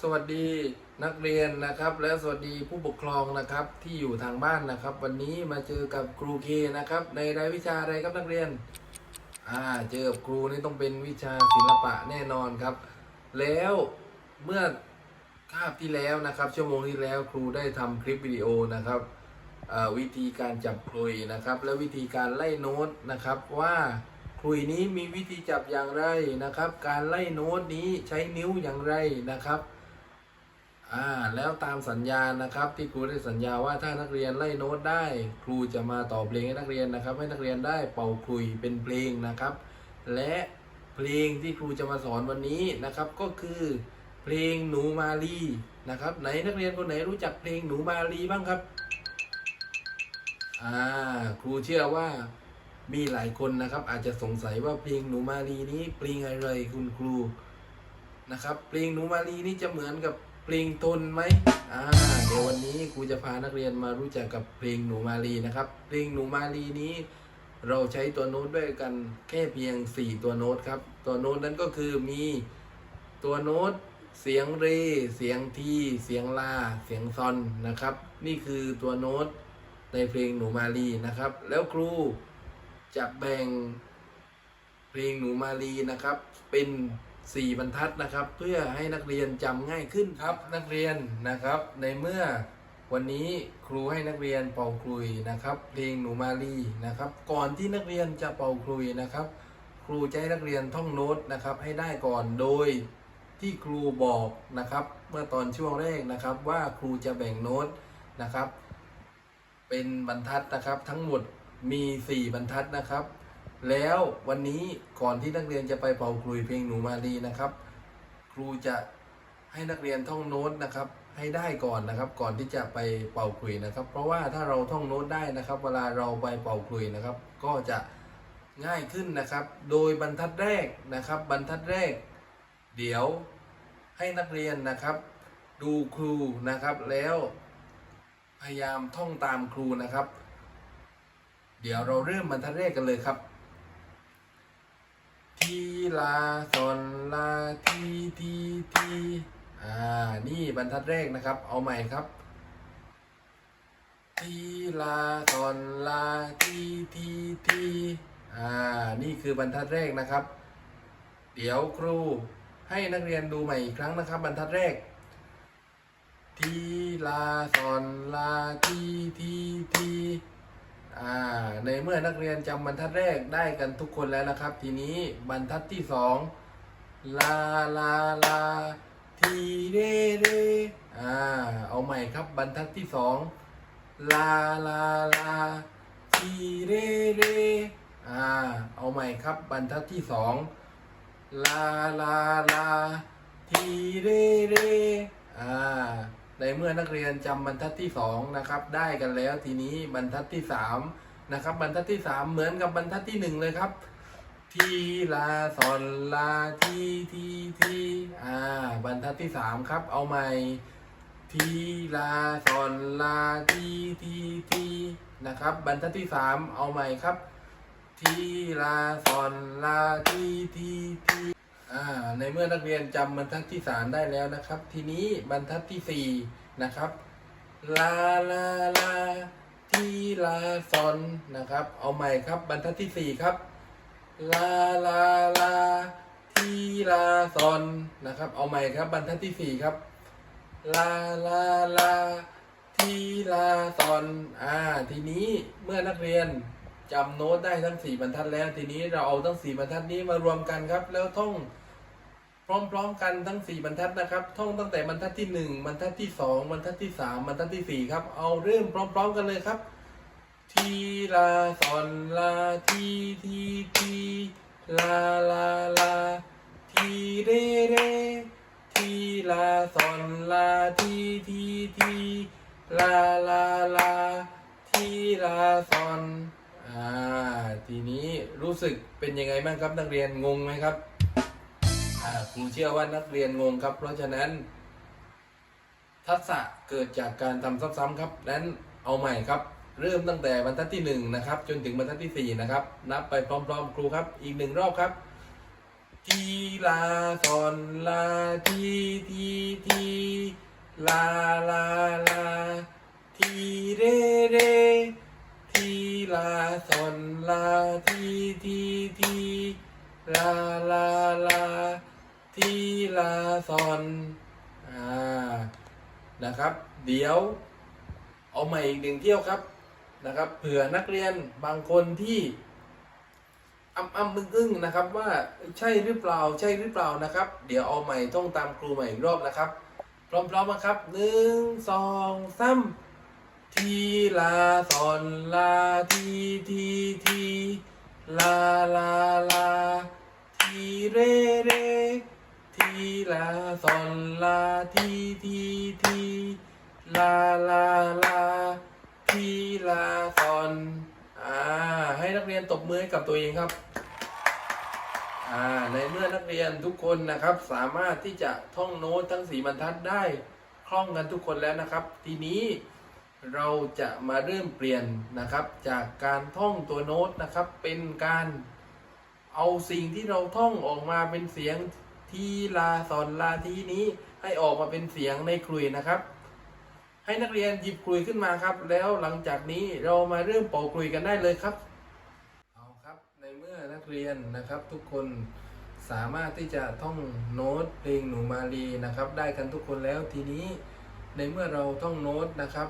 สวัสดีนักเรียนนะครับ และสวัสดีผู้ปกครองนะครับที่อยู่ทางบ้านนะครับ วันนี้มาเจอกับครูเคนะครับ ในรายวิชาอะไรครับนักเรียนอ่าเจอกับครูนี่ต้องเป็นวิชาศิลปะแน่นอนครับ แล้วเมื่อคาบที่แล้วนะครับ ชั่วโมงที่แล้วครูได้ทำคลิปวิดีโอนะครับวิธีการจับคลุยนะครับ และวิธีการไล่โน้ตนะครับว่าคลุยนี้มีวิธีจับอย่างไรนะครับ การไล่โน้ตนี้ใช้นิ้วอย่างไรนะครับ อ่าแล้วตามสัญญานะครับ ที่ครูได้สัญญาว่าถ้านักเรียนไล่โน้ตได้ ครูจะมาต่อเพลงให้นักเรียนนะครับ ให้นักเรียนได้เป่าคลุยเป็นเพลงนะครับ และเพลงที่ครูจะมาสอนวันนี้นะครับ ก็คือเพลงหนูมาลีนะครับไหนนักเรียนคนไหนรู้จักเพลงหนูมาลีบ้างครับอ่าครูเชื่อว่ามีหลายคนนะครับ อาจจะสงสัยว่าเพลงหนูมาลีนี้เพลงอะไรคุณครูนะครับเพลงหนูมาลีนี้จะเหมือนกับ เพลงตนไหมอ่าเดี๋ยววันนี้ครูจะพานักเรียนมารู้จักกับเพลงหนูมาลีนะครับ เพลงหนูมาลีนี้ เราใช้ตัวโน้ตด้วยกันแค่เพียง 4 ตัวโน้ตครับ ตัวโน้ตนั้นก็คือมีตัวโน้ตเสียงเร เสียงที เสียงลา เสียงซอนนะครับ นี่คือตัวโน้ตในเพลงหนูมาลีนะครับ แล้วครูจะแบ่งเพลงหนูมาลีนะครับ เป็น 4 บรรทัดนะครับ เพื่อให้นักเรียนจำง่ายขึ้นครับนักเรียนนะครับ ในเมื่อวันนี้ครูให้นักเรียนเป่าคลุยนะครับ เพลงหนูมาลีนะครับ ก่อนที่นักเรียนจะเป่าคลุยนะครับ ครูจะให้นักเรียนท่องโน้ตนะครับ ให้ได้ก่อนโดยที่ครูบอกนะครับ เมื่อตอนช่วงแรกนะครับ ว่าครูจะแบ่งโน้ตนะครับ เป็นบรรทัดนะครับ ทั้งหมดมี 4 บรรทัดนะครับ แล้ววันนี้ก่อนที่นักเรียนจะไปเป่าคลุยเพลงหนูมาลีนะครับ ครูจะให้นักเรียนท่องโน้ตนะครับ ให้ได้ก่อนนะครับ ก่อนที่จะไปเป่าคลุยนะครับ เพราะว่าถ้าเราท่องโน้ตได้นะครับ เวลาเราไปเป่าคลุยนะครับ ก็จะง่ายขึ้นนะครับ โดยบรรทัดแรกนะครับ บรรทัดแรก เดี๋ยวให้นักเรียนนะครับ ดูครูนะครับแล้ว พยายามท่องตามครูนะครับ เดี๋ยวเราเริ่มบรรทัดแรกกันเลยครับ ทีลาซอนลาทีทีทีอ่า นี่บรรทัดแรกนะครับ เอาใหม่ครับ ทีลาซอนลาทีทีทีอ่า นี่คือบรรทัดแรกนะครับ เดี๋ยวครูให้นักเรียนดูใหม่อีกครั้งนะครับ บรรทัดแรก ทีลาซอนลาทีทีที ในเมื่อนักเรียนจำบรรทัดแรกได้กันทุกคนแล้วนะครับ ทีนี้บรรทัดที่สองลาลาลาทีเรเรอ่าเอาใหม่ครับบรรทัดที่สองลาลาลาทีเรเรอ่าเอาใหม่ครับบรรทัดที่สองลาลาลาทีเรเรอ่า ในเมื่อนักเรียนจำบรรทัดที่สองนะครับได้กันแล้วทีนี้บรรทัดที่สามนะครับบรรทัดที่สามเหมือนกับบรรทัดที่หนึ่งเลยครับ ทีลาซอนลาทีทีทีอ่าบรรทัดที่สามครับ เอาใหม่ ทีลาซอนลาทีทีทีนะครับบรรทัดที่สามเอาใหม่ครับ ทีลาซอนลาทีทีที ในเมื่อนักเรียนจำบรรทัดที่สามได้แล้วนะครับ ทีนี้บรรทัดที่สี่นะครับ ลาลาลาทีลาซอนนะครับ เอาใหม่ครับบรรทัดที่สี่ครับ ลาลาลาทีลาซอนนะครับ เอาใหม่ครับบรรทัดที่สี่ครับ ลาลาลาทีลาซอนอ่าทีนี้เมื่อนักเรียนจำโน้ตได้ทั้งสี่บรรทัดแล้ว ทีนี้เราเอาทั้งสี่บรรทัดนี้มารวมกันครับ แล้วท่อง พร้อมๆกันทั้งสี่บรรทัดนะครับ ท่องตั้งแต่บรรทัดที่หนึ่งบรรทัดที่สองบรรทัดที่สามบรรทัดที่สี่ครับ เอาเริ่มพร้อม ๆ กันเลยครับ ทีลาซอนลาทีทีทีลาลาลาทีเรเรทีลาซอนลาทีทีทีลาลาลาทีลาซอนอ่าทีนี้รู้สึกเป็นยังไงบ้างครับนักเรียนงงไหมครับ ครูเชื่อว่านักเรียนงงครับ เพราะฉะนั้น ทักษะเกิดจากการทำซ้ำๆครับ นั้นเอาใหม่ครับ เริ่มตั้งแต่บรรทัดที่หนึ่งนะครับ จนถึงบรรทัดที่สี่นะครับ นับไปพร้อม ๆ ครูครับ อีกหนึ่งรอบครับ ทีลาซอนลาทีทีทีลาลาลาทีเรเรทีลาซอนลาทีทีทีลาลาลา ลาซอนอ่านะครับ เดี๋ยวเอาใหม่อีกหนึ่งเที่ยวครับนะครับเผื่อนักเรียนบางคนที่อ้ำอ้ำมึงอึ้งๆนะครับ ว่าใช่หรือเปล่าใช่หรือเปล่านะครับ เดี๋ยวเอาใหม่ต้องตามครูใหม่อีกรอบนะครับ พร้อมๆนะครับหนึ่งสองสามทีลาซอนลาทีทีทีลาลาลาทีเรเร ลาซอนลาทีทีทีลาลาลาทีลาซอนอ่าให้นักเรียนตบมือให้กับตัวเองครับอ่าในเมื่อนักเรียนทุกคนนะครับ สามารถที่จะท่องโน้ตทั้งสีบรรทัดได้คล่องกันทุกคนแล้วนะครับ ทีนี้เราจะมาเริ่มเปลี่ยนนะครับ จากการท่องตัวโน้ตนะครับเป็นการเอาสิ่งที่เราท่องออกมาเป็นเสียง ทีลาสอนลาทีนี้ให้ออกมาเป็นเสียงในคลุยนะครับ ให้นักเรียนหยิบคลุยขึ้นมาครับ แล้วหลังจากนี้เรามาเริ่มเป่าคลุยกันได้เลยครับเอาครับในเมื่อนักเรียนนะครับทุกคนสามารถที่จะท่องโน้ตเพลงหนูมาลีนะครับ ได้กันทุกคนแล้วทีนี้ ในเมื่อเราท่องโน้ตนะครับ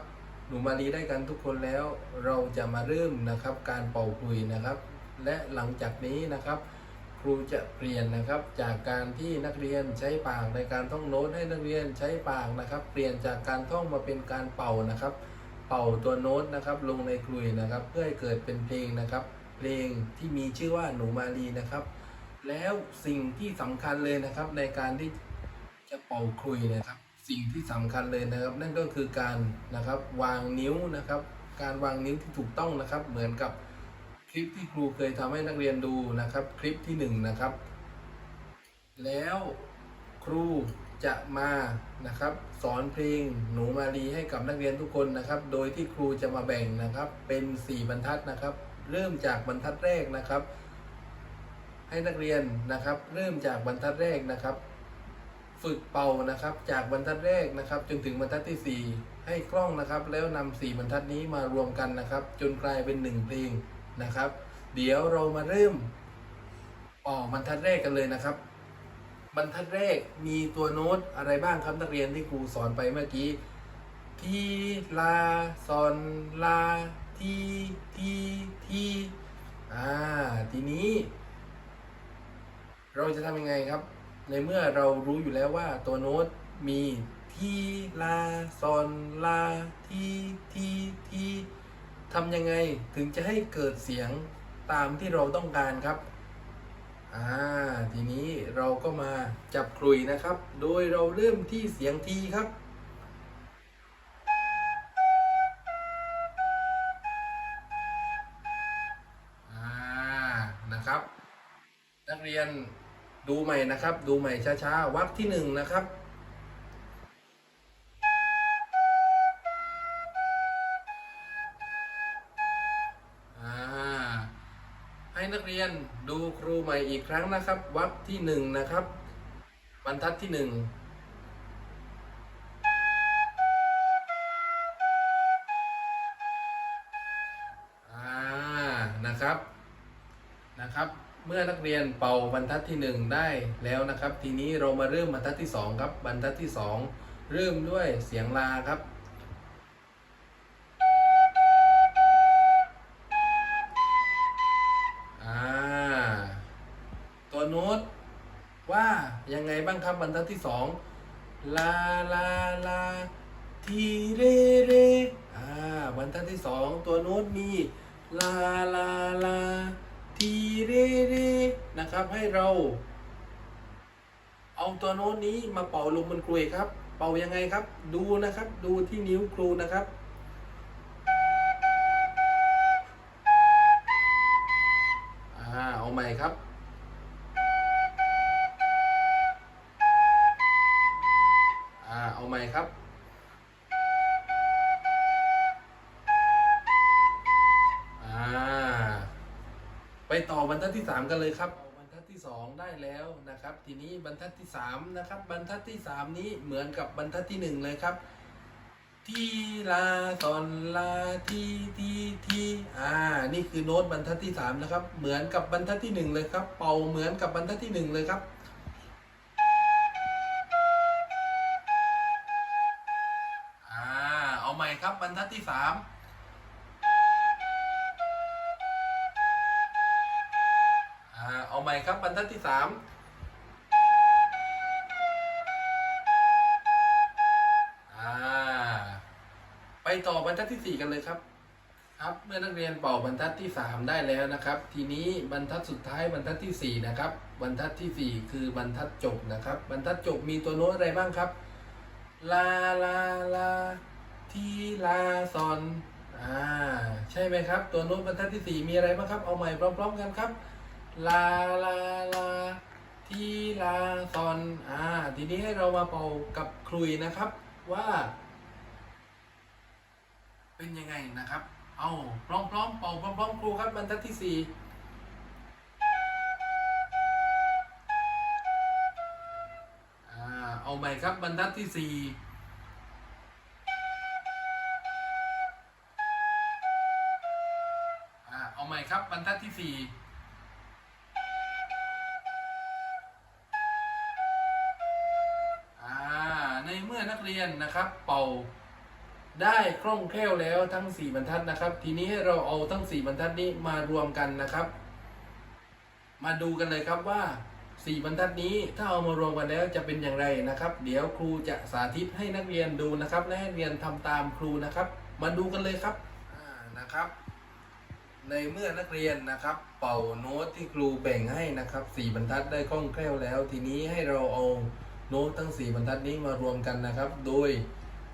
หนูมาลีได้กันทุกคนแล้ว เราจะมาเริ่มนะครับการเป่าคลุยนะครับ และหลังจากนี้นะครับ ครูจะเปลี่ยนนะครับจากการที่นักเรียนใช้ปากในการท่องโน้ตให้นักเรียนใช้ปากนะครับ เปลี่ยนจากการท่องมาเป็นการเป่านะครับ เป่าตัวโน้ตนะครับ ลงในคลุยนะครับ เพื่อให้เกิดเป็นเพลงนะครับ เพลงที่มีชื่อว่าหนูมาลีนะครับ แล้วสิ่งที่สำคัญเลยนะครับ ในการที่จะเป่าคลุยนะครับ สิ่งที่สำคัญเลยนะครับ นั่นก็คือการนะครับวางนิ้วนะครับ การวางนิ้วที่ถูกต้องนะครับ เหมือนกับ คลิปที่ครูเคยทำให้นักเรียนดูนะครับคลิปที่หนึ่งนะครับ แล้วครูจะมานะครับสอนเพลงหนูมาลีให้กับนักเรียนทุกคนนะครับ โดยที่ครูจะมาแบ่งนะครับเป็น 4 บรรทัดนะครับ เริ่มจากบรรทัดแรกนะครับ ให้นักเรียนนะครับ เริ่มจากบรรทัดแรกนะครับ ฝึกเป่านะครับ จากบรรทัดแรกนะครับ จนถึงบรรทัดที่ 4 ให้คล่องนะครับ แล้วนำสี่บรรทัดนี้มารวมกันนะครับ จนกลายเป็นหนึ่งเพลง นะครับ เดี๋ยวเรามาเริ่มเป่าบรรทัดแรกกันเลยนะครับ บรรทัดแรกมีตัวโน้ตอะไรบ้างครับนักเรียนที่ครูสอนไปเมื่อกี้ทีลาซอนลาทีทีทีอ่าทีนี้ เราจะทำยังไงครับ ในเมื่อเรารู้อยู่แล้วว่าตัวโน้ตมีทีลาซอนลาทีทีที ทำยังไงถึงจะให้เกิดเสียงตามที่เราต้องการครับ อ่า ทีนี้เราก็มาจับกลุยนะครับ โดยเราเริ่มที่เสียงทีครับ อ่า นะครับ นักเรียนดูใหม่นะครับ ดูใหม่ช้าๆวักที่หนึ่งนะครับ ให้นักเรียนดูครูใหม่อีกครั้งนะครับ วักที่หนึ่งนะครับ บรรทัดที่หนึ่งอ่านะครับนะครับ เมื่อนักเรียนเป่าบรรทัดที่หนึ่งได้แล้วนะครับ ทีนี้เรามาเริ่มบรรทัดที่สองครับ บรรทัดที่สองเริ่มด้วยเสียงลาครับ ยังไงบ้างครับบรรทัดที่สองลาลาลาทีเรเรอ่าบรรทัดที่สองตัวโน้ตมีลาลาลาทีเรเรนะครับให้เรา เอาตัวโน้ตนี้มาเป่าลงบนกลวยครับ เป่ายังไงครับ ดูนะครับ ดูที่นิ้วครูนะครับอ่าเอาใหม่ครับ บรรทัดที่ 3 กันเลยครับบรรทัดที่ 2 ได้แล้วนะครับ ทีนี้บรรทัดที่ 3 นะครับ บรรทัดที่ 3 นี้เหมือนกับบรรทัดที่ 1 เลยครับ ทีลาตอนลาทีทีทีอ่านี่คือโน้ตบรรทัดที่ 3 นะครับ เหมือนกับบรรทัดที่ 1 เลยครับ เป่าเหมือนกับบรรทัดที่ 1 เลยครับเอาใหม่ครับบรรทัดที่ 3 รับรรทัดที่สามไปต่อบรรทัดที่สี่กันเลยครับ ครับเมื่อนักเรียนเป่าบรรทัดที่สามได้แล้วนะครับ ทีนี้บรรทัดสุดท้ายบรรทัดที่สี่นะครับ บรรทัดที่สี่คือบรรทัดจบนะครับ บรรทัดจบมีตัวโน้ตอะไรบ้างครับลาลาลาทีลาซอนอ่าใช่ไหมครับ ตัวโน้ตบรรทัดที่สี่มีอะไรบ้างครับ เอาใหม่พร้อม ๆ กันครับ ลาลาลาทีลาซอนอ่าทีนี้ให้เรามาเป่ากับคลุยนะครับว่า เป็นยังไงนะครับ เอาพร้อมๆเป่าพร้อมๆครูครับบรรทัดที่สี่อ่าเอาใหม่ครับบรรทัดที่สี่อ่าเอาใหม่ครับบรรทัดที่สี่ รียนนะครับ เป่าได้คล่องแคล่วแล้วทั้ง 4 บรรทัดนะครับ ทีนี้ให้เราเอาทั้ง 4 บรรทัดนี้มารวมกันนะครับ มาดูกันเลยครับว่า 4 บรรทัดนี้ถ้าเอามารวมกันแล้วจะเป็นอย่างไรนะครับ เดี๋ยวครูจะสาธิตให้นักเรียนดูนะครับและให้เรียนทำตามครูนะครับ มาดูกันเลยครับนะครับ ในเมื่อนักเรียนนะครับ เป่าโน้ตที่ครูแบ่งให้นะครับสี่บรรทัดได้คล่องแคล่วแล้ว ทีนี้ให้เราเอา โน้ตทั้งสี่บรรทัดนี้มารวมกันนะครับ โดย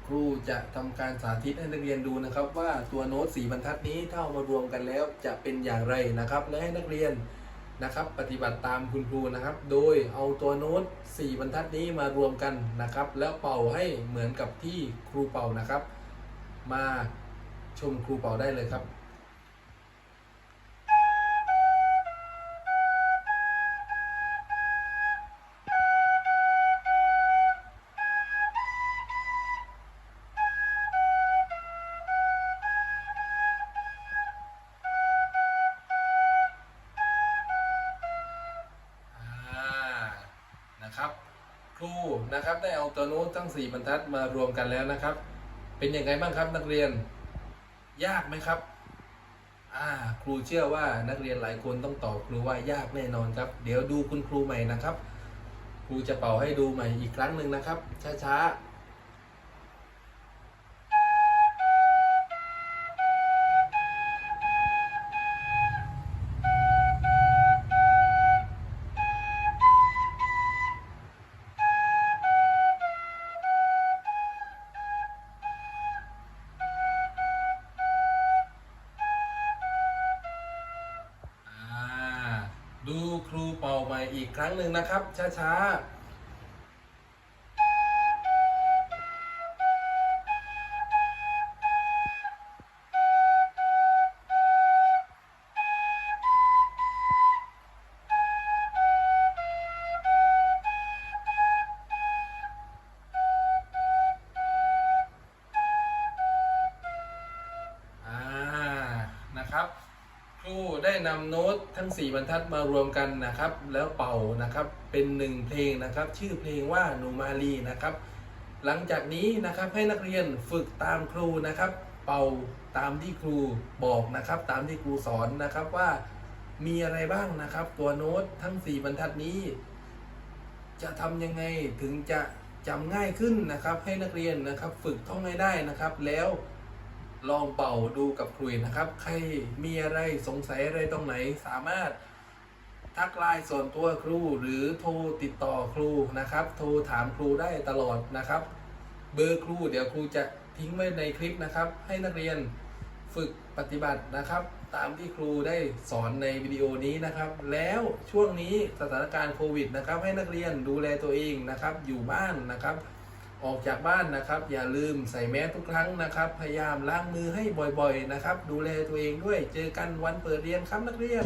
ครูจะทำการสาธิตให้นักเรียนดูนะครับ ว่าตัวโน้ตสี่บรรทัดนี้ถ้าเอามารวมกันแล้วจะเป็นอย่างไรนะครับ และให้นักเรียนนะครับ ปฏิบัติตามคุณครูนะครับ โดยเอาตัวโน้ตสี่บรรทัดนี้มารวมกันนะครับ แล้วเป่าให้เหมือนกับที่ครูเป่านะครับ มาชมครูเป่าได้เลยครับ นะครับ ได้เอาตัวโน้ตทั้ง 4 บรรทัดมารวมกันแล้วนะครับ เป็นยังไงบ้างครับนักเรียน ยากไหมครับอ่าครูเชื่อว่านักเรียนหลายคนต้องตอบครูว่ายากแน่นอนครับ เดี๋ยวดูคุณครูใหม่นะครับ ครูจะเป่าให้ดูใหม่อีกครั้งหนึ่งนะครับ ช้าๆ อีกครั้งหนึ่งนะครับช้าๆ นำโน้ตทั้ง 4 บรรทัดมารวมกันนะครับ แล้วเป่านะครับเป็นหนึ่งเพลงนะครับ ชื่อเพลงว่าหนูมาลีนะครับ หลังจากนี้นะครับให้นักเรียนฝึกตามครูนะครับ เป่าตามที่ครูบอกนะครับ ตามที่ครูสอนนะครับว่ามีอะไรบ้างนะครับ ตัวโน้ตทั้ง 4 บรรทัดนี้ จะทำยังไงถึงจะจำง่ายขึ้นนะครับ ให้นักเรียนนะครับ ฝึกท่องให้ได้นะครับแล้ว ลองเป่าดูกับครูนะครับ ใครมีอะไรสงสัยอะไรตรงไหนสามารถทักไลน์ส่วนตัวครูหรือโทรติดต่อครูนะครับ โทรถามครูได้ตลอดนะครับ เบอร์ครูเดี๋ยวครูจะทิ้งไว้ในคลิปนะครับ ให้นักเรียนฝึกปฏิบัตินะครับ ตามที่ครูได้สอนในวิดีโอนี้นะครับ แล้วช่วงนี้สถานการณ์โควิดนะครับ ให้นักเรียนดูแลตัวเองนะครับ อยู่บ้านนะครับ ออกจากบ้านนะครับ อย่าลืมใส่แมสทุกครั้งนะครับ พยายามล้างมือให้บ่อยๆนะครับ ดูแลตัวเองด้วยเจอกันวันเปิดเรียนครับนักเรียน